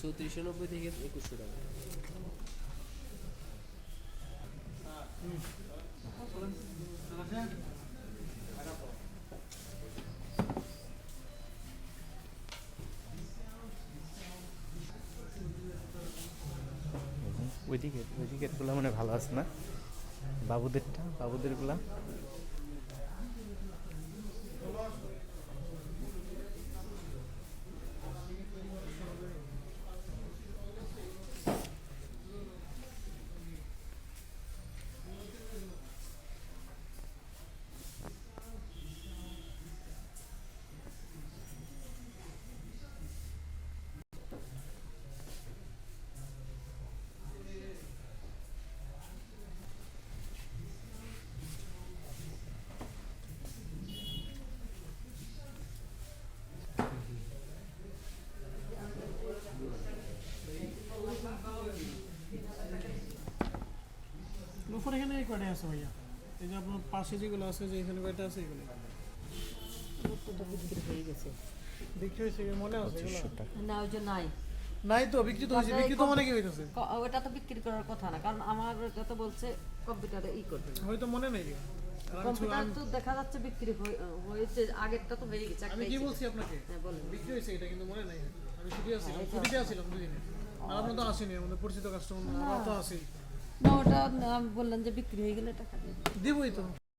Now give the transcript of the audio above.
চৌত্রিশশো নব্বই থেকে একুশশো টাকা। ওইদিকে ওইদিকেরগুলো মানে ভালো আছে না? বাবুদেরটা বাবুদেরগুলা লোফার এখানে কয়টা আছে ভাইয়া? এই যে আপনার পাশে যেগুলো আছে যে এখানে কয়টা আছে এগুলো? বিক্রি হয়ে গেছে বিক্রি হয়েছে মনে আছে না ওই যে নাই। নাই তো? বিক্রি তো হয়েছে। বিক্রি তো মানে কি হইতেছে ওটা তো বিক্রি করার কথা না কারণ আমার বলছে কম্পিউটারে ই করবে হয়তো মনে নেই আমি কম্পিউটার তো দেখা যাচ্ছে বিক্রি হয়ে- হয়েছে আগেরটা তো হয়ে গেছে আমি কি বলছি আপনাকে? হ্যাঁ বিক্রি হয়েছে এটা কিন্তু মনে নাই। আমি ছুটি আছিলাম হ্যাঁ, ছুটিতে আছিলাম দুদিনে। আর আপনার তো আসেনি আমাদের পরিচিত কাস্টমার আমরা তো আসি না ওটা বললেন যে বিক্রি হয়ে গেলে টাকা। দিবই তো